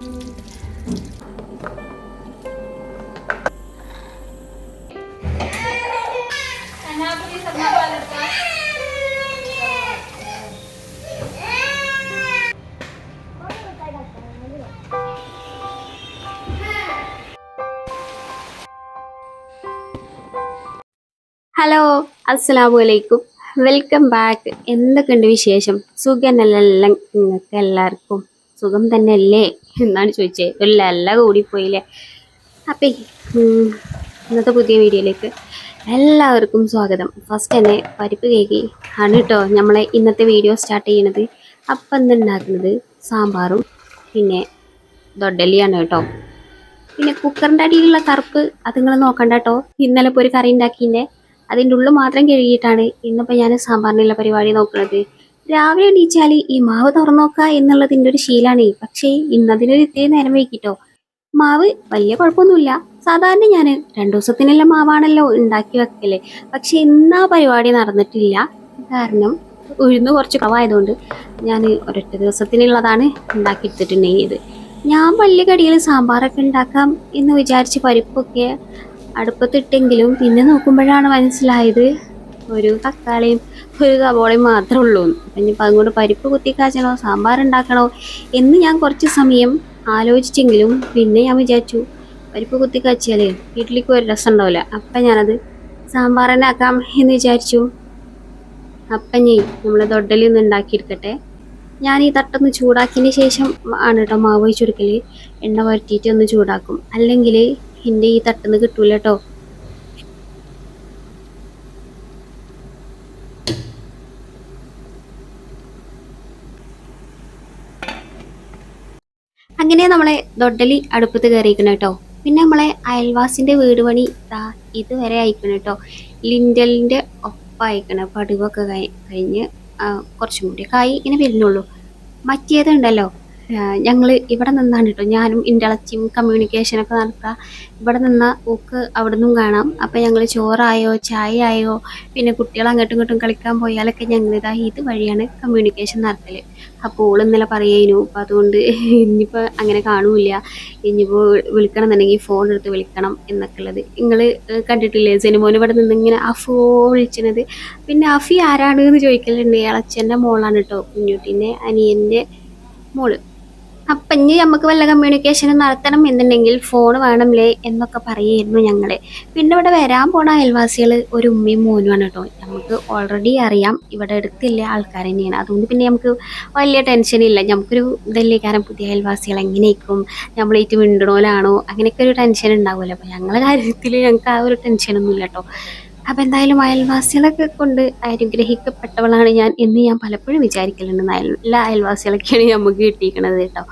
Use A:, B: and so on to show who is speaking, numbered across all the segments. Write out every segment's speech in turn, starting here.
A: Hello അസ്സലാമു അലൈക്കും welcome back. എന്തൊക്കെയുണ്ട് വിശേഷം? സുഖനല്ലെല്ലാം നിങ്ങൾക്ക് എല്ലാവർക്കും? സുഖം തന്നെ അല്ലേ എന്നാണ് ചോദിച്ചത് ഒരു ലല്ല കൂടിപ്പോയില്ലേ? അപ്പേ ഇന്നത്തെ പുതിയ വീഡിയോയിലേക്ക് എല്ലാവർക്കും സ്വാഗതം. ഫസ്റ്റ് തന്നെ പരിപ്പ് കേക്ക് ആണ് കേട്ടോ നമ്മളെ ഇന്നത്തെ വീഡിയോ സ്റ്റാർട്ട് ചെയ്യണത്. അപ്പം എന്തുണ്ടാക്കുന്നത് സാമ്പാറും പിന്നെ ദൊഡലിയാണ് കേട്ടോ. പിന്നെ കുക്കറിന്റെ അടിയിലുള്ള കറുപ്പ് അത് നിങ്ങൾ നോക്കണ്ട കേട്ടോ. ഇന്നലെ ഇപ്പോൾ ഒരു കറി ഉണ്ടാക്കിന്റെ അതിന്റെ ഉള്ളു മാത്രം കഴുകിയിട്ടാണ് ഇന്നിപ്പോൾ ഞാൻ സാമ്പാറിനുള്ള പരിപാടി നോക്കുന്നത് രാവിലെ എണീച്ചാൽ ഈ മാവ് തുറന്നു നോക്കുക എന്നുള്ളതിന്റെ ഒരു ശീലമാണ് പക്ഷേ ഇന്നതിനൊരു ഇത്തിരി നേരം വൈകിട്ടോ മാവ് വലിയ കുഴപ്പമൊന്നുമില്ല. സാധാരണ ഞാൻ രണ്ടു ദിവസത്തിനുള്ള മാവാണല്ലോ ഉണ്ടാക്കി വെക്കൽ. പക്ഷേ ഇന്ന് ആ പരിപാടി നടന്നിട്ടില്ല. കാരണം ഉഴുന്ന് കുറച്ച് കുറവായതുകൊണ്ട് ഞാൻ ഒരൊറ്റ ദിവസത്തിനുള്ളതാണ് ഉണ്ടാക്കിയെടുത്തിട്ടുണ്ടെങ്കിൽ ഞാൻ വലിയ കടിയിൽ സാമ്പാറൊക്കെ ഉണ്ടാക്കാം എന്ന് വിചാരിച്ച് പരിപ്പൊക്കെ അടുപ്പത്തിട്ടെങ്കിലും പിന്നെ നോക്കുമ്പോഴാണ് മനസ്സിലായത്. ഒരു തക്കാളിയും ഒരു സവോളയും മാത്രമേ ഉള്ളൂ. അപ്പം ഇനിയിപ്പോൾ അതുകൊണ്ട് പരിപ്പ് കുത്തിക്കാച്ചണോ സാമ്പാർ ഉണ്ടാക്കണോ എന്ന് ഞാൻ കുറച്ച് സമയം ആലോചിച്ചെങ്കിലും പിന്നെ ഞാൻ വിചാരിച്ചു പരിപ്പ് കുത്തിക്കാച്ചിയാൽ വീട്ടിലേക്ക് ഒരു രസം ഉണ്ടാവില്ല. അപ്പം ഞാനത് ആക്കാം എന്ന് വിചാരിച്ചു. അപ്പം ഞാൻ നമ്മൾ ദൊഡലി ഒന്ന് ഉണ്ടാക്കിയെടുക്കട്ടെ. ഞാൻ ഈ തട്ടൊന്ന് ചൂടാക്കിയതിന് ശേഷം ആണ് കേട്ടോ മാവ് വെച്ചെടുക്കൽ എണ്ണ വരട്ടിയിട്ട് ഒന്ന് ചൂടാക്കും. അല്ലെങ്കിൽ എന്റെ ഈ തട്ടുന്ന് കിട്ടൂല കേട്ടോ. അങ്ങനെ നമ്മളെ ദൊഡലി അടുപ്പത്ത് കയറിയിരിക്കണം കേട്ടോ. പിന്നെ നമ്മളെ അയൽവാസിന്റെ വീട് പണി ഇതുവരെ അയക്കണം കേട്ടോ. ലിൻഡലിന്റെ ഒപ്പം അയക്കണം പടിവൊക്കെ കഴി- കഴിഞ്ഞ് കുറച്ചും കൂടി കായി ഇങ്ങനെ വരുന്നുള്ളൂ. മറ്റേതുണ്ടല്ലോ ഞങ്ങൾ ഇവിടെ നിന്നാണ് കേട്ടോ. ഞാനും എന്റെ കമ്മ്യൂണിക്കേഷനൊക്കെ നടത്താം. ഇവിടെ നിന്ന ഊക്ക് അവിടെ നിന്നും കാണാം. അപ്പം ഞങ്ങൾ ചോറായോ ചായ ആയോ പിന്നെ കുട്ടികൾ അങ്ങോട്ടും ഇങ്ങോട്ടും കളിക്കാൻ പോയാലൊക്കെ ഞങ്ങൾ ഇതാ വഴിയാണ് കമ്മ്യൂണിക്കേഷൻ നടത്തൽ അപ്പോൾ ഓൾ ഇന്നലെ പറയുന്നു അപ്പോൾ അതുകൊണ്ട് ഇനിയിപ്പോൾ അങ്ങനെ കാണൂല ഇനിയിപ്പോൾ വിളിക്കണം എന്നുണ്ടെങ്കിൽ ഫോൺ എടുത്ത് വിളിക്കണം എന്നൊക്കെ ഉള്ളത്. നിങ്ങൾ കണ്ടിട്ടില്ലേ ജനുമോൻ ഇവിടെ നിന്ന് ഇങ്ങനെ അഫോ വിളിച്ചത് പിന്നെ അഫി ആരാണ് എന്ന് ചോദിക്കലുണ്ട്. ഇളച്ചന്റെ മോളാണ് കേട്ടോ കുഞ്ഞുട്ടീന്റെ അനിയന്റെ മോൾ. അപ്പം ഇനി നമുക്ക് വല്ല കമ്മ്യൂണിക്കേഷൻ നടത്തണം എന്നുണ്ടെങ്കിൽ ഫോൺ വേണമല്ലേ എന്നൊക്കെ പറയായിരുന്നു ഞങ്ങൾ പിന്നെ ഇവിടെ വരാൻ പോണ അയൽവാസികൾ ഒരു ഉമ്മയും മോനുമാണ് കേട്ടോ. നമുക്ക് ഓൾറെഡി അറിയാം. ഇവിടെ അടുത്തില്ല ആൾക്കാർ തന്നെയാണ്. അതുകൊണ്ട് പിന്നെ നമുക്ക് വലിയ ടെൻഷൻ ഇല്ല. നമുക്കൊരു ഇതല്ലേ കാരണം പുതിയ അയൽവാസികൾ എങ്ങനെയൊക്കും നമ്മളേറ്റ് മിണ്ടണോലാണോ? അങ്ങനെയൊക്കെ ഒരു ടെൻഷൻ ഉണ്ടാവുമല്ലോ. അപ്പോൾ ഞങ്ങളുടെ കാര്യത്തിൽ ഞങ്ങൾക്ക് ആ ഒരു ടെൻഷനൊന്നും ഇല്ല കേട്ടോ. അപ്പം എന്തായാലും അയൽവാസികളൊക്കെ കൊണ്ട് അനുഗ്രഹിക്കപ്പെട്ടവളാണ് ഞാൻ എന്ന് ഞാൻ പലപ്പോഴും വിചാരിക്കലുണ്ട്. അയൽ എല്ലാ അയൽവാസികളൊക്കെയാണ് നമുക്ക് കിട്ടിയിരിക്കണത് കേട്ടോ.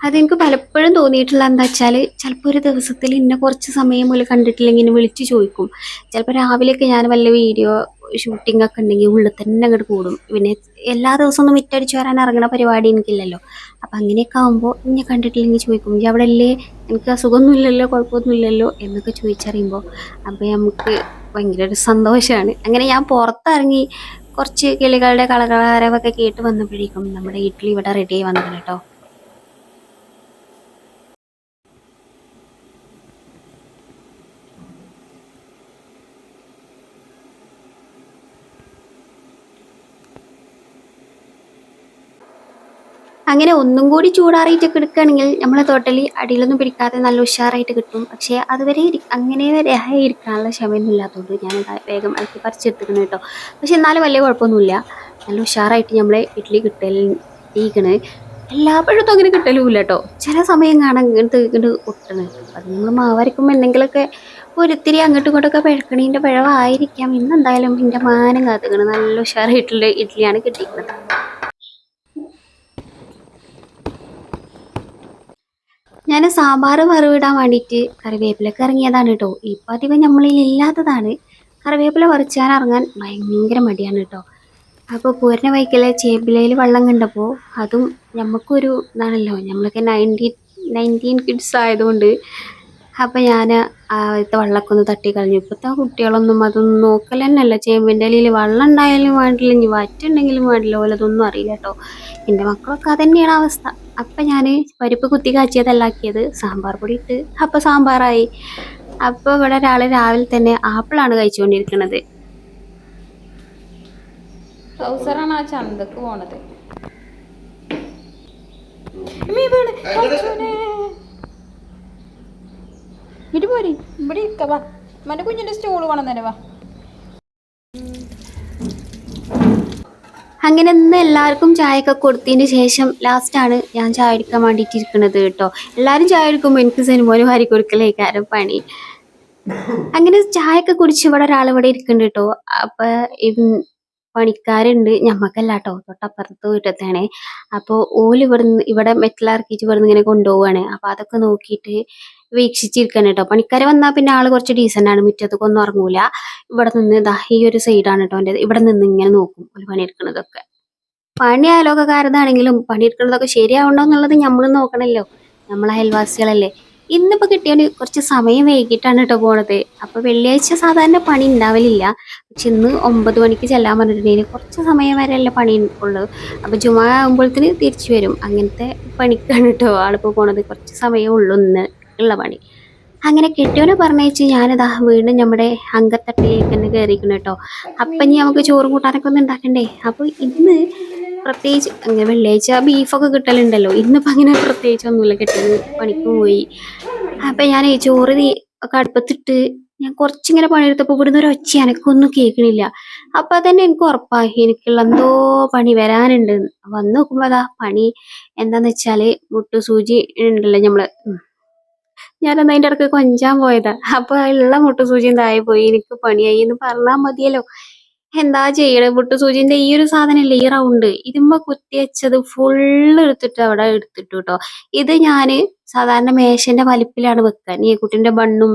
A: അതെനിക്ക് പലപ്പോഴും തോന്നിയിട്ടുള്ള എന്താ വെച്ചാൽ ചിലപ്പോൾ ഒരു ദിവസത്തിൽ ഇന്ന കുറച്ച് സമയം പോലും കണ്ടിട്ടില്ലെങ്കിൽ വിളിച്ച് ചോദിക്കും. ചിലപ്പോൾ രാവിലെയൊക്കെ ഞാൻ വല്ല വീഡിയോ ഷൂട്ടിംഗ് ഒക്കെ ഉണ്ടെങ്കിൽ ഉള്ളിൽ തന്നെ അങ്ങോട്ട് കൂടും. പിന്നെ എല്ലാ ദിവസവും ഒന്നും മിറ്റടിച്ച് വരാൻ ഇറങ്ങുന്ന പരിപാടി എനിക്കില്ലല്ലോ. അപ്പം അങ്ങനെയൊക്കെ ആകുമ്പോൾ ഞാൻ കണ്ടിട്ടില്ലെങ്കിൽ ചോദിക്കും ഈ അവിടെ അല്ലേ എനിക്ക് അസുഖമൊന്നുമില്ലല്ലോ കുഴപ്പമൊന്നുമില്ലല്ലോ എന്നൊക്കെ ചോദിച്ചറിയുമ്പോൾ അപ്പോൾ നമുക്ക് ഭയങ്കര ഒരു സന്തോഷമാണ് അങ്ങനെ ഞാൻ പുറത്തിറങ്ങി കുറച്ച് കിളികളുടെ കളകളാരവൊക്കെ കേട്ട് വന്നപ്പോഴേക്കും നമ്മുടെ ഇഡ്ഡലി ഇവിടെ റെഡി ആയി വന്നിട്ടുണ്ട് കേട്ടോ അങ്ങനെ ഒന്നും കൂടി ചൂടാറിയിട്ടൊക്കെ എടുക്കുകയാണെങ്കിൽ നമ്മൾ തോട്ടലി അടിയിലൊന്നും പിടിക്കാതെ നല്ല ഉഷാറായിട്ട് കിട്ടും. പക്ഷേ അതുവരെ അങ്ങനെ വരെ ഇരിക്കാനുള്ള ക്ഷമയൊന്നും ഇല്ലാത്തതുകൊണ്ട് ഞാൻ വേഗം അലക്കി പറിച്ചെടുത്തിക്കണം കേട്ടോ. പക്ഷെ എന്നാലും വലിയ കുഴപ്പമൊന്നുമില്ല. നല്ല ഉഷാറായിട്ട് നമ്മൾ ഇഡ്ഡലി കിട്ടലിരിക്കണ് എല്ലാ പഴത്തും അങ്ങനെ കിട്ടലുമില്ല കേട്ടോ. ചില സമയം കാണാൻ ഇങ്ങനെ ഇങ്ങോട്ട് ഒട്ടണ്. അത് നമ്മൾ മാവരക്കുമ്പോൾ എന്തെങ്കിലുമൊക്കെ ഒരിത്തിരി അങ്ങോട്ടും ഇങ്ങോട്ടൊക്കെ പിഴക്കണീന്റെ പിഴവായിരിക്കാം. ഇന്നെന്തായാലും എന്റെ മാനം കാത്തുക്കണം. നല്ല ഉഷാറായിട്ടുള്ള ഇഡ്ഡലിയാണ് കിട്ടിയിരിക്കുന്നത്. ഞാൻ സാമ്പാർ വറവിടാൻ വേണ്ടിയിട്ട് കറിവേപ്പിലൊക്കെ ഇറങ്ങിയതാണ് കേട്ടോ ഇപ്പം അധികം നമ്മളിൽ ഇല്ലാത്തതാണ്. കറിവേപ്പില പറിച്ചാൻ ഇറങ്ങാൻ ഭയങ്കര മടിയാണ് കേട്ടോ അപ്പോൾ പൂരന വൈക്കലെ ചേമ്പിലയിൽ വെള്ളം കണ്ടപ്പോൾ അതും നമുക്കൊരു ഇതാണല്ലോ. നമ്മളൊക്കെ നയന്റീൻ നയന്റീൻ കിഡ്സ് ആയതുകൊണ്ട് അപ്പം ഞാൻ ആദ്യത്തെ വെള്ളമൊക്കെ ഒന്ന് തട്ടി കളഞ്ഞു. ഇപ്പോഴത്തെ കുട്ടികളൊന്നും അതൊന്നും നോക്കൽ തന്നെയല്ല ചേമ്പിന്റെ ഇലയിൽ വെള്ളം ഉണ്ടായാലും വേണ്ടില്ല ഇനി വറ്റുണ്ടെങ്കിലും വേണ്ടില്ല. പോലെ അതൊന്നും അറിയില്ല കേട്ടോ. എന്റെ മക്കളൊക്കെ അതന്നെയാണ് അവസ്ഥ. അപ്പം ഞാൻ പരിപ്പ് കുത്തി കാച്ചിയതല്ലാക്കിയത് സാമ്പാർ പൊടി ഇട്ട്. അപ്പം സാമ്പാറായി. അപ്പോൾ ഇവിടെ ഒരാൾ രാവിലെ തന്നെ ആപ്പിളാണ് കഴിച്ചുകൊണ്ടിരിക്കുന്നത്
B: ട്രൗസറാണ് ആ ചന്തക്ക് പോണത്. വീണ്. ഇങ്ങോട്ട് ഇവിടെ ഇരിക്ക വാ. സ്റ്റോൾ വേണം വാ.
A: അങ്ങനെ ഇന്ന് എല്ലാവർക്കും ചായയൊക്കെ കൊടുത്തതിന് ശേഷം ലാസ്റ്റാണ് ഞാൻ ചായ എടുക്കാൻ വേണ്ടിയിട്ട് ഇരിക്കുന്നത് കേട്ടോ. എല്ലാവരും ചായ എടുക്കുമ്പോൾ എനിക്ക് സിനിമോന് വാരി കൊടുക്കലേക്കാരും പണി. അങ്ങനെ ചായയൊക്കെ കുടിച്ച് ഇവിടെ ഒരാൾ ഇവിടെ ഇരിക്കുന്നുണ്ട് കേട്ടോ. അപ്പൊ പണിക്കാരുണ്ട്. ഞമ്മക്കല്ല കേട്ടോ തൊട്ടപ്പുറത്ത് വീട്ടത്താണ് അപ്പോൾ ഓൽ ഇവിടുന്ന് ഇവിടെ മെറ്റലിറക്കിയിട്ട് ഇവിടുന്ന് ഇങ്ങനെ കൊണ്ടുപോവാണ്. അപ്പൊ അതൊക്കെ നോക്കിയിട്ട് വീക്ഷിച്ചിരിക്കണം കേട്ടോ. പണിക്കാരെ വന്നാൽ പിന്നെ ആൾ കുറച്ച് ഡീസന്റ് ആണ്. മുറ്റത്തൊക്കെ ഒന്നും ഇറങ്ങൂല. ഇവിടെ നിന്ന് ഇതാ ഈ ഒരു സൈഡാണ് കേട്ടോ എന്റെ ഇവിടെ നിന്ന് ഇങ്ങനെ നോക്കും ഒരു പണിയെടുക്കണതൊക്കെ. പണി അയലോകക്കാരതാണെങ്കിലും പണിയെടുക്കണതൊക്കെ ശരിയാവണ്ടോ എന്നുള്ളത് നമ്മൾ നോക്കണല്ലോ. നമ്മളെ അയൽവാസികളല്ലേ. ഇന്നിപ്പോ കിട്ടിയവന് കുറച്ച് സമയം വൈകിട്ടാണ് കേട്ടോ പോണത്. അപ്പോൾ വെള്ളിയാഴ്ച സാധാരണ പണി ഉണ്ടാവലില്ല പക്ഷെ ഇന്ന് ഒമ്പത് മണിക്ക് ചെല്ലാൻ പറഞ്ഞിട്ടുണ്ടെങ്കിൽ കുറച്ച് സമയം വരെ അല്ലേ പണി ഉള്ളൂ. അപ്പോൾ ജുമാ ആകുമ്പോഴത്തേന് തിരിച്ചു വരും. അങ്ങനത്തെ പണിക്കാണ് കേട്ടോ ആളിപ്പോ പോണത്. കുറച്ച് സമയമേ ഉള്ളൂ ഇന്ന്. ഉള്ള പണി. അങ്ങനെ കെട്ടിയോനെ പറഞ്ഞേച്ച് ഞാനിതാ വീണ്ടും നമ്മുടെ അങ്കത്തട്ടിലേക്ക് തന്നെ കയറിയിരിക്കുന്നു കേട്ടോ. അപ്പം ഇനി നമുക്ക് ചോറും കൂട്ടാനൊക്കെ ഒന്ന് ഉണ്ടാക്കണ്ടേ അപ്പോൾ ഇന്ന് പ്രത്യേകിച്ച് അങ്ങനെ വെള്ളിയാഴ്ച ബീഫൊക്കെ കിട്ടലുണ്ടല്ലോ. ഇന്നിപ്പോൾ അങ്ങനെ പ്രത്യേകിച്ച് ഒന്നുമില്ല. കിട്ടിയത് പണിക്ക് പോയി. അപ്പം ഞാൻ ഈ ചോറ് ഒക്കെ അടുപ്പത്തിട്ട് ഞാൻ കുറച്ചിങ്ങനെ പണിയെടുത്തപ്പോൾ ഇവിടുന്ന് ഒരു ഒച്ച എനക്കൊന്നും കേൾക്കണില്ല. അപ്പം തന്നെ എനിക്ക് ഉറപ്പായി. എനിക്കുള്ള എന്തോ പണി വരാനുണ്ട്. വന്ന് നോക്കുമ്പോൾ അതാ പണി എന്താന്ന് വെച്ചാൽ മുട്ടു സൂചി ഉണ്ടല്ലോ നമ്മൾ ഉം. ഞാനന്ന് അതിന്റെ ഇടയ്ക്ക് കൊഞ്ചാൻ പോയതാ. അപ്പൊ ഉള്ള മുട്ടുസൂചിയും താഴെ പോയി. എനിക്ക് പണിയായി. എന്ന് പറഞ്ഞാൽ മതിയല്ലോ. എന്താ ചെയ്യണേ? മുട്ടുസൂചിന്റെ ഈ ഒരു സാധനല്ലേ ഈ റൗണ്ട് കുത്തി വെച്ചത് ഫുള്ള് എടുത്തിട്ട് അവിടെ എടുത്തിട്ടു കേട്ടോ ഇത് ഞാൻ സാധാരണ മേശന്റെ വലിപ്പിലാണ് വെക്കുക നീക്കുട്ടിന്റെ ബണ്ണും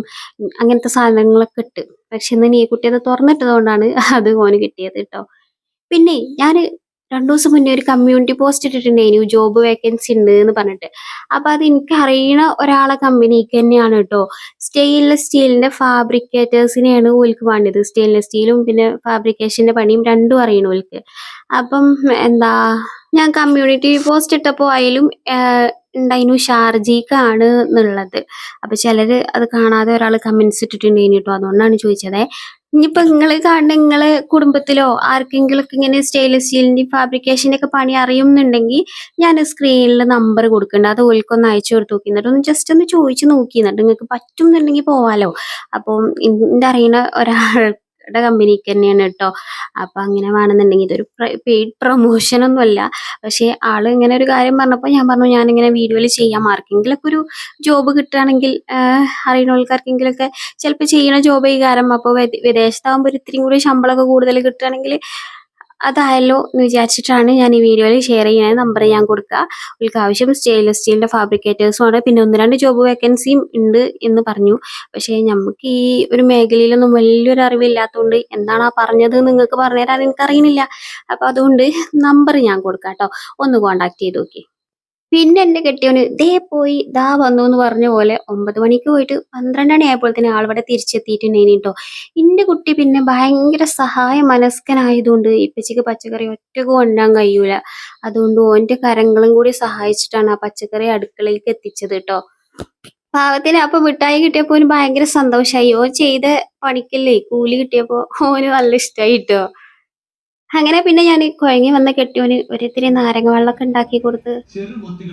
A: അങ്ങനത്തെ സാധനങ്ങളൊക്കെ ഇട്ട്. പക്ഷെ ഇന്ന് നീക്കുട്ടി അത് തുറന്നിട്ടത് കൊണ്ടാണ് അത് ഓന് കിട്ടിയത് കേട്ടോ പിന്നെ ഞാൻ രണ്ടു ദിവസം മുന്നേ ഒരു കമ്മ്യൂണിറ്റി പോസ്റ്റ് ഇട്ടിട്ടുണ്ടായിരുന്നു ജോബ് വേക്കൻസി ഉണ്ട് എന്ന് പറഞ്ഞിട്ട്. അപ്പൊ അത് എനിക്ക് അറിയണ ഒരാളെ കമ്പനിക്ക് തന്നെയാണ് കേട്ടോ സ്റ്റെയിൻലെസ് സ്റ്റീലിന്റെ ഫാബ്രിക്കേറ്റേഴ്സിനെയാണ് ഓൽക്ക് വേണ്ടത്. സ്റ്റെയിൻലെസ് സ്റ്റീലും പിന്നെ ഫാബ്രിക്കേഷന്റെ പണിയും രണ്ടും അറിയണം ഓൽക്ക്. അപ്പം എന്താ ഞാൻ കമ്മ്യൂണിറ്റി പോസ്റ്റ് ഇട്ടപ്പോൾ അതിലും ഉണ്ടായിരുന്നു ഷാർജിക്കാണ് എന്നുള്ളത്. അപ്പൊ ചിലര് അത് കാണാതെ ഒരാൾ കമന്റ്സ് ഇട്ടിട്ടുണ്ടായിരുന്നു കേട്ടോ അതുകൊണ്ടാണ് ചോദിച്ചത്. ഇനിയിപ്പോ നിങ്ങൾ കാണുന്ന നിങ്ങളെ കുടുംബത്തിലോ ആർക്കെങ്കിലും ഇങ്ങനെ സ്റ്റെയിൻലെസ് സ്റ്റീലിന്റെ ഫാബ്രിക്കേഷന്റെ ഒക്കെ പണി അറിയുന്നുണ്ടെങ്കിൽ ഞാൻ സ്ക്രീനിൽ നമ്പർ കൊടുക്കുന്നുണ്ട് അത് ഓൽക്കൊന്ന് അയച്ചു കൊടുത്ത് നോക്കി. ഒന്ന് ജസ്റ്റ് ഒന്ന് ചോദിച്ചു നോക്കി. നിങ്ങൾക്ക് പറ്റും എന്നുണ്ടെങ്കിൽ പോവാലോ. അപ്പം എന്റെ അറിയുന്ന ഒരാളുടെ കമ്പനിക്ക് തന്നെയാണ് കേട്ടോ അപ്പൊ അങ്ങനെ വേണമെന്നുണ്ടെങ്കിൽ ഇതൊരു പെയ്ഡ് പ്രൊമോഷൻ ഒന്നുമല്ല. പക്ഷെ ആൾ ഇങ്ങനെ ഒരു കാര്യം പറഞ്ഞപ്പോൾ ഞാൻ പറഞ്ഞു ഞാൻ ഇങ്ങനെ വീഡിയോയിൽ ചെയ്യാം. ആർക്കെങ്കിലൊക്കെ ഒരു ജോബ് കിട്ടുകയാണെങ്കിൽ അറിയുന്ന ആൾക്കാർക്കെങ്കിലൊക്കെ ചിലപ്പോൾ ചെയ്യണ ജോബ് ഈ കാരണം അപ്പോൾ വിദേശത്താകുമ്പോൾ ഒരു ഇത്തിരി കൂടി ശമ്പളമൊക്കെ കൂടുതൽ കിട്ടുകയാണെങ്കിൽ അതായല്ലോ എന്ന് വിചാരിച്ചിട്ടാണ് ഞാൻ ഈ വീഡിയോയിൽ ഷെയർ ചെയ്യുന്ന നമ്പർ ഞാൻ കൊടുക്കുക. നിങ്ങൾക്ക് ആവശ്യം സ്റ്റെയിൻലെസ് സ്റ്റീലിന്റെ ഫാബ്രിക്കേറ്റേഴ്സും ആണ്. പിന്നെ ഒന്ന് രണ്ട് ജോബ് വേക്കൻസിയും ഉണ്ട് എന്ന് പറഞ്ഞു. പക്ഷേ നമുക്ക് ഈ ഒരു മേഖലയിലൊന്നും വലിയൊരു അറിവില്ലാത്തതുകൊണ്ട് എന്താണ് ആ പറഞ്ഞത് നിങ്ങൾക്ക് പറഞ്ഞുതരാൻ എനിക്ക് അപ്പോൾ അപ്പൊ അതുകൊണ്ട് നമ്പർ ഞാൻ കൊടുക്കാം കേട്ടോ. ഒന്ന് കോണ്ടാക്ട് ചെയ്ത് നോക്കി പിന്നെ എന്റെ കെട്ടിയവന് ദേ പോയി ദാ വന്നു എന്ന് പറഞ്ഞ പോലെ ഒമ്പത് മണിക്ക് പോയിട്ട് പന്ത്രണ്ട് മണി ആയപ്പോഴത്തേന് ആളിവിടെ തിരിച്ചെത്തിയിട്ടുണ്ടായിനി കേട്ടോ എന്റെ കുട്ടി പിന്നെ ഭയങ്കര സഹായ മനസ്കനായതുകൊണ്ട് ഇപ്പച്ചിക്ക് പച്ചക്കറി ഒറ്റയ്ക്ക് കൊണ്ടാൻ കഴിയൂല. അതുകൊണ്ട് ഓന്റെ കരങ്ങളും കൂടി സഹായിച്ചിട്ടാണ് ആ പച്ചക്കറി അടുക്കളയിലേക്ക് എത്തിച്ചത് കേട്ടോ പാവത്തിന് അപ്പൊ മിഠായി കിട്ടിയപ്പോ ഓന് ഭയങ്കര സന്തോഷായി. ഓൻ ചെയ്ത പണിക്കല്ലേ കൂലി കിട്ടിയപ്പോ ഓന് നല്ല ഇഷ്ടായി ട്ടോ. അങ്ങനെ പിന്നെ ഞാൻ കുഴങ്ങി വന്ന കെട്ടിയോന് ഒരിത്തിരി നാരങ്ങ വെള്ളമൊക്കെ ഉണ്ടാക്കി കൊടുത്ത്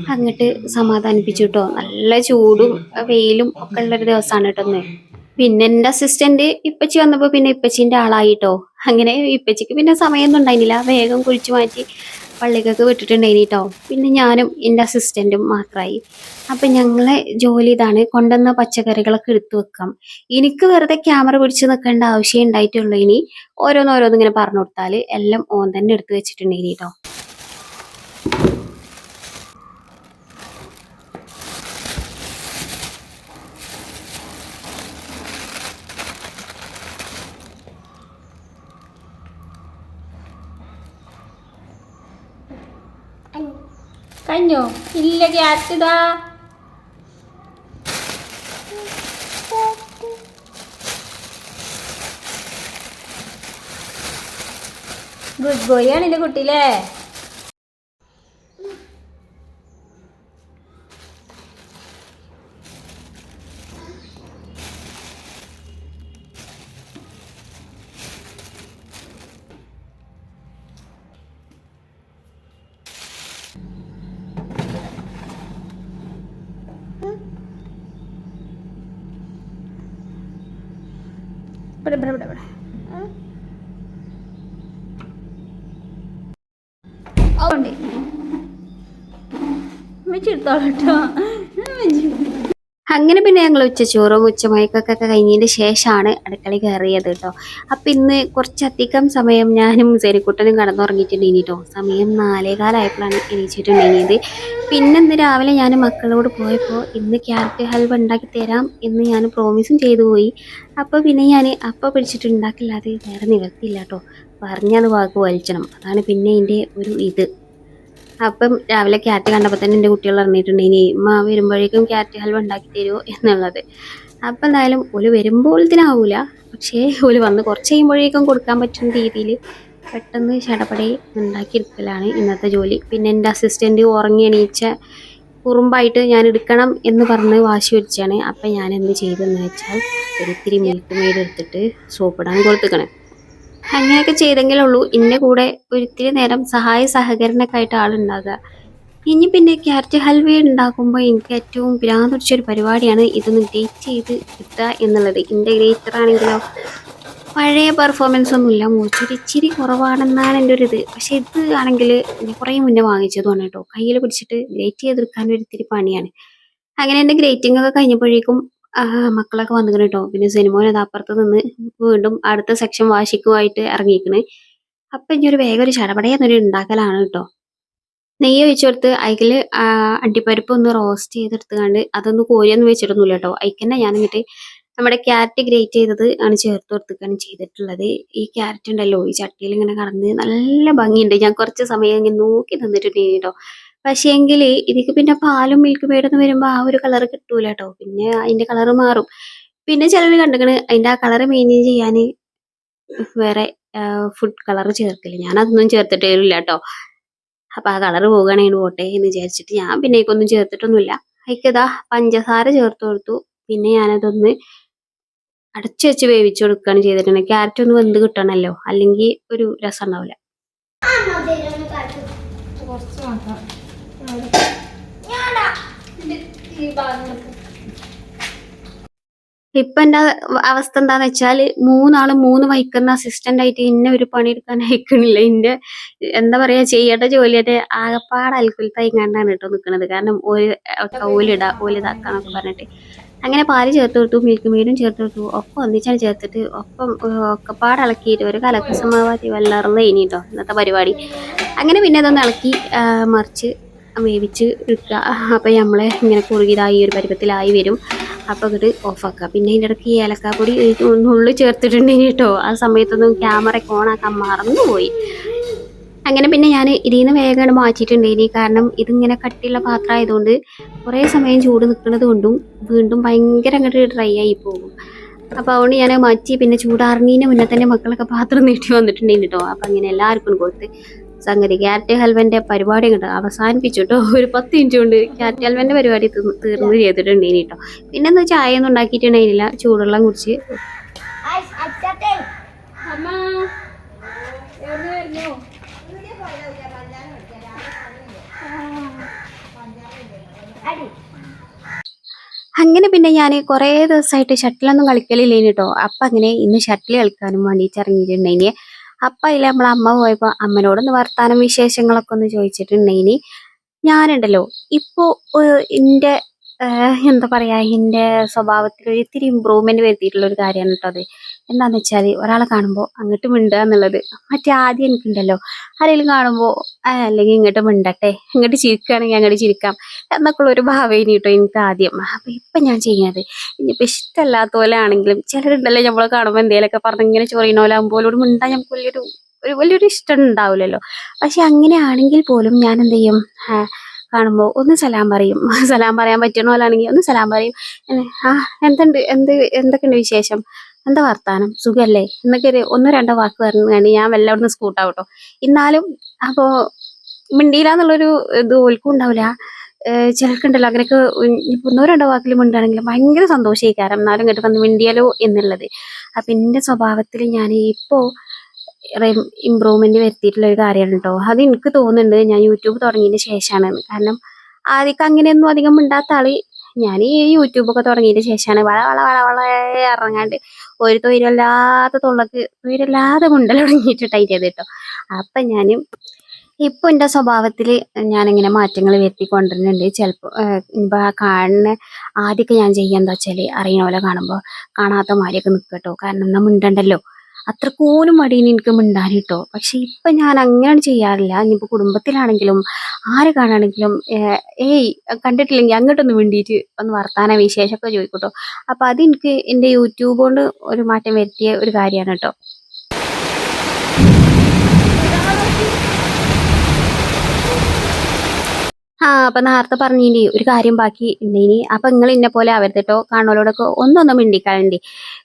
A: അങ്ങോട്ട് സമാധാനിപ്പിച്ചു കേട്ടോ നല്ല ചൂടും വെയിലും ഒക്കെ ഉള്ളൊരു ദിവസമാണ് കേട്ടോ പിന്നെ എന്റെ അസിസ്റ്റന്റ് ഇപ്പച്ചി വന്നപ്പോൾ പിന്നെ ഇപ്പച്ചിന്റെ ആളായിട്ടോ. അങ്ങനെ ഇപ്പച്ചിക്ക് പിന്നെ സമയമൊന്നും ഉണ്ടായിരുന്നില്ല. വേഗം കുഴിച്ചു മാറ്റി പള്ളിക്കൊക്കെ വിട്ടിട്ടുണ്ടായിനി കേട്ടോ പിന്നെ ഞാനും എന്റെ അസിസ്റ്റന്റും മാത്രമായി അപ്പം ഞങ്ങളെ ജോലി ഇതാണ് കൊണ്ടുവന്ന പച്ചക്കറികളൊക്കെ എടുത്തു വെക്കാം. എനിക്ക് വെറുതെ ക്യാമറ പിടിച്ച് നിൽക്കേണ്ട ആവശ്യം ഉണ്ടായിട്ടുള്ളൂ ഇനി. ഓരോന്നോരോന്നിങ്ങനെ പറഞ്ഞു കൊടുത്താൽ എല്ലാം ഓൻ തന്നെ എടുത്തു വെച്ചിട്ടുണ്ടായിനി കേട്ടോ
B: കഴിഞ്ഞോ ഇല്ല ഗ്യാസിതാ ഗുഡ് ബോയ് ആണ് എന്റെ കുട്ടി
A: അങ്ങനെ പിന്നെ ഞങ്ങൾ ഉച്ചച്ചോറും ഉച്ചമയക്കൊക്കെ കഴിഞ്ഞതിന് ശേഷമാണ് അടുക്കള കയറിയത് കേട്ടോ. അപ്പം ഇന്ന് കുറച്ചധികം സമയം ഞാനും സെരിക്കുട്ടനും ഇനി കേട്ടോ സമയം നാലേകാലായപ്പോഴാണ് എണീച്ചിട്ടുണ്ടെങ്കിൽ പിന്നെ ഇന്ന് രാവിലെ ഞാൻ മക്കളോട് പോയപ്പോൾ ഇന്ന് ക്യാരറ്റ് ഹൽവ ഉണ്ടാക്കി തരാം എന്ന് ഞാൻ പ്രോമിസും ചെയ്തു പോയി. അപ്പോൾ പിന്നെ ഞാൻ അപ്പം പിടിച്ചിട്ടുണ്ടാക്കില്ലാതെ വേറെ നിവർത്തിയില്ല കേട്ടോ പറഞ്ഞത് വാക്ക് വലിച്ചണം. അതാണ് പിന്നെ എന്റെ ഒരു ഇത്. അപ്പം രാവിലെ ക്യാറ്റ് കണ്ടപ്പോൾ തന്നെ എന്റെ കുട്ടികൾ പറഞ്ഞിട്ടുണ്ട് ഇനി ഉമ്മ വരുമ്പോഴേക്കും ക്യാറ്റ് ഹൽവ ഉണ്ടാക്കി തരുമോ എന്നുള്ളത്. അപ്പം എന്തായാലും ഓൽ വരുമ്പോഴത്തിനാവൂല. പക്ഷേ ഓൽ വന്ന് കുറച്ച് കഴിയുമ്പോഴേക്കും കൊടുക്കാൻ പറ്റുന്ന രീതിയിൽ പെട്ടെന്ന് ചടപടി ഉണ്ടാക്കിയെടുക്കലാണ് ഇന്നത്തെ ജോലി. പിന്നെ എന്റെ അസിസ്റ്റന്റ് ഉറങ്ങി എണീച്ച കുറുമ്പായിട്ട് ഞാൻ എടുക്കണം എന്ന് പറഞ്ഞ് വാശി പിടിച്ചാണ്. അപ്പം ഞാൻ എന്ത് ചെയ്തെന്ന് വെച്ചാൽ ഒരിത്തിരി മിൽക്ക് മെയ്ഡ് എടുത്തിട്ട് സോപ്പിടാൻ കൊടുത്തേക്കണേ. അങ്ങനെയൊക്കെ ചെയ്തെങ്കിലുള്ളൂ. ഇന്നെ കൂടെ ഒരിത്തിരി നേരം സഹായ സഹകരണമൊക്കെ ആയിട്ട് ആളുണ്ടാകുക ഇനി പിന്നെ ക്യാരറ്റ് ഹൽവ ഉണ്ടാക്കുമ്പോൾ എനിക്ക് ഏറ്റവും ഭ്രാന്ത് പിടിച്ചൊരു പരിപാടിയാണ് ഇതൊന്ന് ഗ്രേറ്റ് ചെയ്ത് കിട്ടുക എന്നുള്ളത്. എന്റെ ഗ്രേറ്റർ ആണെങ്കിലോ പഴയ പെർഫോമൻസ് ഒന്നുമില്ല. മൂച്ചൊരു ഇച്ചിരി കുറവാണെന്നാണ് എന്റെ ഒരു ഇത് പക്ഷേ ഇത് ആണെങ്കിൽ ഞാൻ കുറേ മുന്നേ വാങ്ങിച്ചതുമാണ് കേട്ടോ. കയ്യിൽ പിടിച്ചിട്ട് ഗ്രേറ്റ് ചെയ്തെടുക്കാൻ ഒരു ഇത്തിരി പണിയാണ്. അങ്ങനെ എന്റെ ഗ്രേറ്റിംഗ് ഒക്കെ കഴിഞ്ഞപ്പോഴേക്കും മക്കളൊക്കെ വന്നു കേട്ടോ പിന്നെ സിനിമോൻ അത് അപ്പുറത്ത് നിന്ന് വീണ്ടും അടുത്ത സെക്ഷൻ വാശിക്കുമായിട്ട് ഇറങ്ങിയിരിക്കണ്. അപ്പം ഇനി ഒരു വേഗം ഒരു ചടപടയെന്നൊരു ഉണ്ടാക്കലാണ് കേട്ടോ നെയ്യ് ഒഴിച്ചു കൊടുത്ത് അതിൽ അണ്ടിപ്പരിപ്പ് ഒന്ന് റോസ്റ്റ് ചെയ്തെടുത്തുകൊണ്ട് അതൊന്ന് കോരിയൊന്നും വെച്ചിട്ടൊന്നുമില്ല കേട്ടോ അയക്കന്നെ ഞാൻ എന്നിട്ട് നമ്മുടെ ക്യാരറ്റ് ഗ്രേറ്റ് ചെയ്തത് ആണ് ചേർത്ത് കൊടുത്തിക്കാണ് ചെയ്തിട്ടുള്ളത്. ഈ ക്യാരറ്റ് ഉണ്ടല്ലോ ഈ ചട്ടിയിൽ ഇങ്ങനെ കടന്ന് നല്ല ഭംഗിയുണ്ട്. ഞാൻ കുറച്ച് സമയം ഇങ്ങനെ നോക്കി നിന്നിട്ടുണ്ട് കേട്ടോ പക്ഷേ എങ്കിൽ ഇതിക്ക് പിന്നെ പാലും മിൽക്ക് മെയ്ഡൊന്നും വരുമ്പോൾ ആ ഒരു കളർ കിട്ടൂല കേട്ടോ പിന്നെ അതിന്റെ കളർ മാറും. പിന്നെ ചിലർ കണ്ടിക്കണ് അതിന്റെ ആ കളർ മെയിന്റെയിൻ ചെയ്യാൻ വേറെ ഫുഡ് കളർ ചേർക്കില്ല ഞാൻ അതൊന്നും ചേർത്തിട്ടേ ഇല്ല കേട്ടോ അപ്പൊ ആ കളർ പോകുകയാണെങ്കിൽ പോട്ടെ എന്ന് വിചാരിച്ചിട്ട് ഞാൻ പിന്നെ ഒന്നും ചേർത്തിട്ടൊന്നുമില്ല അതിക്കതാ പഞ്ചസാര ചേർത്ത് കൊടുത്തു. പിന്നെ ഞാനതൊന്ന് അടച്ചു വെച്ച് വേവിച്ചു കൊടുക്കുകയാണ് ചെയ്തിട്ടുണ്ട് ക്യാരറ്റ് ഒന്ന് വെന്ത് കിട്ടണമല്ലോ അല്ലെങ്കിൽ ഒരു രസം ഉണ്ടാവില്ല
B: കുറച്ച് മാത്രം
A: ഇപ്പൊ എന്റെ അവസ്ഥ എന്താന്ന് വെച്ചാൽ മൂന്നാൾ മൂന്ന് വഹിക്കുന്ന അസിസ്റ്റന്റ് ആയിട്ട് ഇന്ന ഒരു പണി എടുക്കാൻ അയക്കണില്ല. ഇന്റെ എന്താ പറയാ ചെയ്യേണ്ട ജോലിയുടെ ആകപ്പാട് അൽക്കുലത്തായി കണ്ടാണ് കേട്ടോ നിൽക്കുന്നത് കാരണം ഒരു ഓലിടാ ഓലിതാക്കാന്നൊക്കെ പറഞ്ഞിട്ട് അങ്ങനെ പാൽ ചേർത്ത് കൊടുത്തു മിൽക്ക് മെയ്ഡും ചേർത്ത് കൊടുത്തു ഒപ്പം ഒന്നിച്ചാണ് ചേർത്തിട്ട് ഒപ്പം ഒക്കെപ്പാട് ഇളക്കിയിട്ട് ഒരു കലക്കസമാവാതി സമാവാതി കഴിഞ്ഞിട്ടോ ഇന്നത്തെ പരിപാടി. അങ്ങനെ പിന്നെ അതൊന്ന് ഇളക്കി മറിച്ച് വേവിച്ച് എടുക്കുക അപ്പം നമ്മളെ ഇങ്ങനെ കുറുകിയതായി ഒരു പരുവത്തിലായി വരും. അപ്പോൾ അങ്ങോട്ട് ഓഫാക്കുക പിന്നെ അതിന്റെ ഇടയ്ക്ക് ഈ ഏലക്കാപ്പൊടി ഉള്ളിൽ ചേർത്തിട്ടുണ്ടെങ്കിൽ കേട്ടോ ആ സമയത്തൊന്നും ക്യാമറ ഓണാക്കാൻ മറന്നുപോയി. അങ്ങനെ പിന്നെ ഞാൻ ഇതിൽ നിന്ന് വേഗം മാറ്റിയിട്ടുണ്ടായിനി. കാരണം ഇതിങ്ങനെ കട്ടിയുള്ള പാത്രം ആയതുകൊണ്ട് കുറേ സമയം ചൂട് നിൽക്കുന്നത് കൊണ്ടും വീണ്ടും ഭയങ്കര അങ്ങോട്ട് ഡ്രൈ ആയി പോകും. അപ്പോൾ അതുകൊണ്ട് ഞാൻ മാറ്റി പിന്നെ ചൂടാറിഞ്ഞതിന് മുന്നേ തന്നെ മക്കളൊക്കെ പാത്രം നീട്ടി വന്നിട്ടുണ്ടായിരുന്നു കേട്ടോ അപ്പോൾ അങ്ങനെ എല്ലാവർക്കും കൊടുത്ത് സംഗതി. ക്യാരറ്റ് ഹൽവന്റെ പരിപാടി കണ്ട് അവസാനിപ്പിച്ചു കേട്ടോ ഒരു പത്ത് മിനിറ്റ് കൊണ്ട് ക്യാരറ്റ് ഹൽവന്റെ പരിപാടി തീർന്ന് ചെയ്തിട്ടുണ്ട് ഇനി കേട്ടോ പിന്നെ എന്താ ചായ ഒന്നും ഉണ്ടാക്കിയിട്ടുണ്ടായിരുന്നില്ല ചൂടുവെള്ളം കുടിച്ച്.
B: വരുന്നു?
A: അങ്ങനെ പിന്നെ ഞാൻ കുറേ ദിവസമായിട്ട് ഷട്ടിലൊന്നും കളിക്കലില്ലേനി കേട്ടോ അപ്പം അങ്ങനെ ഇന്ന് ഷട്ടിൽ കളിക്കാനും വേണ്ടിയിട്ട് ഇറങ്ങിയിട്ടുണ്ടായിനി. അപ്പം അതിൽ നമ്മളെ അമ്മ പോയപ്പോൾ അമ്മനോടൊന്ന് വർത്താനം വിശേഷങ്ങളൊക്കെ ഒന്ന് ചോദിച്ചിട്ടുണ്ടെങ്കിൽ ഞാനുണ്ടല്ലോ. ഇപ്പോ എന്റെ എന്താ പറയുക എന്റെ സ്വഭാവത്തിൽ ഒരിത്തിരി ഇമ്പ്രൂവ്മെന്റ് വരുത്തിയിട്ടുള്ള ഒരു കാര്യമാണ് കേട്ടോ അത്. എന്താണെന്ന് വെച്ചാൽ ഒരാളെ കാണുമ്പോൾ അങ്ങോട്ട് മിണ്ടുക എന്നുള്ളത്. മറ്റേ ആദ്യം എനിക്കുണ്ടല്ലോ ആരെങ്കിലും കാണുമ്പോൾ അല്ലെങ്കിൽ ഇങ്ങോട്ട് മിണ്ടട്ടെ ഇങ്ങോട്ട് ചിരിക്കുകയാണെങ്കിൽ അങ്ങോട്ട് ചിരിക്കാം എന്നൊക്കെയുള്ള ഒരു ഭാവേനി കേട്ടോ എനിക്ക് ആദ്യം. അപ്പൊ ഇപ്പൊ ഞാൻ ചെയ്യുന്നത് ഇനിയിപ്പോ ഇഷ്ടമല്ലാത്ത പോലെ ആണെങ്കിലും ചിലരുണ്ടല്ലോ നമ്മളെ കാണുമ്പോൾ എന്തെങ്കിലുമൊക്കെ പറഞ്ഞ് ഇങ്ങനെ ചൊറിയണ പോലെ ആകുമ്പോൾ മിണ്ടാൻ നമുക്ക് വലിയൊരു ഒരു വലിയൊരു ഇഷ്ടം ഉണ്ടാവില്ലല്ലോ. പക്ഷെ അങ്ങനെയാണെങ്കിൽ പോലും ഞാൻ എന്ത് ചെയ്യും കാണുമ്പോൾ ഒന്ന് സലാം പറയും. സലാം പറയാൻ പറ്റുന്ന പോലെ ആണെങ്കിൽ ഒന്ന് സലാം പറയും. ആ എന്തുണ്ട്? എന്ത് എന്തൊക്കെയുണ്ട് വിശേഷം? എന്താ വർത്താനം? സുഖല്ലേ? എന്നൊക്കെ ഒരു ഒന്നോ രണ്ടോ വാക്ക് പറഞ്ഞാണ് ഞാൻ വല്ല അവിടുന്ന് സ്കൂട്ടാവട്ടോ എന്നാലും അപ്പോൾ മിണ്ടിയില്ല എന്നുള്ളൊരു ഇത് ഓൽക്കും ഉണ്ടാവില്ല ചിലർക്കുണ്ടല്ലോ അങ്ങനെയൊക്കെ ഒന്നോ രണ്ടോ വാക്കിൽ മിണ്ടാണെങ്കിലും ഭയങ്കര സന്തോഷിക്കാരം എന്നാലും ഇങ്ങോട്ട് വന്ന് മിണ്ടിയാലോ എന്നുള്ളത്. അപ്പൊ എന്റെ സ്വഭാവത്തിൽ ഞാൻ ഇപ്പോ ഇമ്പ്രൂവ്മെന്റ് വരുത്തിയിട്ടുള്ള ഒരു കാര്യമാണ് കേട്ടോ അത് എനിക്ക് തോന്നുന്നുണ്ട് ഞാൻ യൂട്യൂബ് തുടങ്ങിയതിന് ശേഷമാണ്. കാരണം ആദ്യമൊക്കെ അങ്ങനെയൊന്നും അധികം മിണ്ടാത്ത ആൾ ഞാൻ ഈ യൂട്യൂബൊക്കെ തുടങ്ങിയതിന് ശേഷമാണ്. വള വള വള വള ഇറങ്ങാണ്ട് ഒരു തൊഴിലല്ലാത്ത തൊള്ളക്ക് തൊഴിലല്ലാതെ മുണ്ടൽ തുടങ്ങിയിട്ടായി ചെയ്ത് കേട്ടോ അപ്പൊ ഞാൻ ഇപ്പൊ എന്റെ സ്വഭാവത്തിൽ ഞാനിങ്ങനെ മാറ്റങ്ങൾ വരുത്തി കൊണ്ടുവരുന്നുണ്ട് ചിലപ്പോ ഇപ്പൊ കാണുന്ന ആദ്യമൊക്കെ ഞാൻ ചെയ്യുക എന്താ വെച്ചാൽ അറിയണ പോലെ കാണുമ്പോ കാണാത്ത മാതിരിയൊക്കെ നിൽക്കട്ടോ കാരണം എന്നാ മിണ്ടണ്ടല്ലോ. അത്രക്കൂലും മടിയിൽ എനിക്ക് മിണ്ടാൻ കിട്ടോ പക്ഷെ ഇപ്പൊ ഞാൻ അങ്ങനെയാണ് ചെയ്യാറില്ല. ഇനിയിപ്പോ കുടുംബത്തിലാണെങ്കിലും ആര് കാണാണെങ്കിലും ഏയ് കണ്ടിട്ടില്ലെങ്കിൽ അങ്ങോട്ടൊന്ന് വേണ്ടിയിട്ട് ഒന്ന് വർത്താന വിശേഷമൊക്കെ ചോദിക്കട്ടോ. അപ്പൊ അതെനിക്ക് എന്റെ യൂട്യൂബ് കൊണ്ട് ഒരു മാറ്റം വരുത്തിയ ഒരു കാര്യമാണ് കേട്ടോ ആ അപ്പൊ നേരത്തെ പറഞ്ഞിനി ഒരു കാര്യം ബാക്കി ഉണ്ടേനി അപ്പൊ നിങ്ങൾ ഇന്നെ പോലെ ആവരുത് കേട്ടോ കാണുന്നവരോടൊക്കെ ഒന്നൊന്നും മിണ്ടിക്കാറുണ്ട്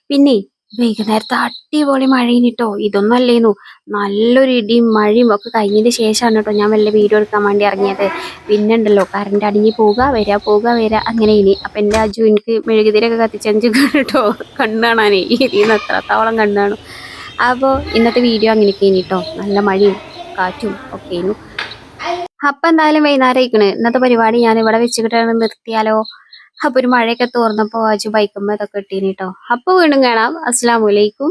A: പിന്നെ വൈകുന്നേരത്തെ അടിപൊളി മഴയും കിട്ടോ ഇതൊന്നും അല്ലേന്നു നല്ലൊരു ഇടിയും മഴയും ഒക്കെ കഴിഞ്ഞതിന് ശേഷമാണ് കേട്ടോ ഞാൻ വല്ല വീഡിയോ എടുക്കാൻ വേണ്ടി ഇറങ്ങിയത്. പിന്നെ ഉണ്ടല്ലോ കറണ്ട് അടിഞ്ഞ് പോവുക വരിക പോവുക വരിക അങ്ങനെ ഇനി. അപ്പൊ എന്റെ അജു എനിക്ക് മെഴുകുതിരൊക്കെ കത്തിച്ചഞ്ച് കേട്ടോ കണ്ണു കാണാനേ. ഇതിന്ന് എത്രത്തോളം കണ്ണു കാണും. അപ്പോൾ ഇന്നത്തെ വീഡിയോ അങ്ങനെയൊക്കെ ഇനി നല്ല മഴയും കാറ്റും ഒക്കെ ഇനി അപ്പൊ എന്തായാലും വൈകുന്നേരം ഇന്നത്തെ പരിപാടി ഞാൻ ഇവിടെ വെച്ചിട്ടാണ് നിർത്തിയാലോ? അപ്പൊ ഒരു മഴയൊക്കെ തോർന്നപ്പോ അജു ബൈക്കുമ്പോ ഇതൊക്കെ ഇട്ടീനി കേട്ടോ അപ്പൊ വീണ്ടും കാണാം. അസ്സലാമു അലൈക്കും.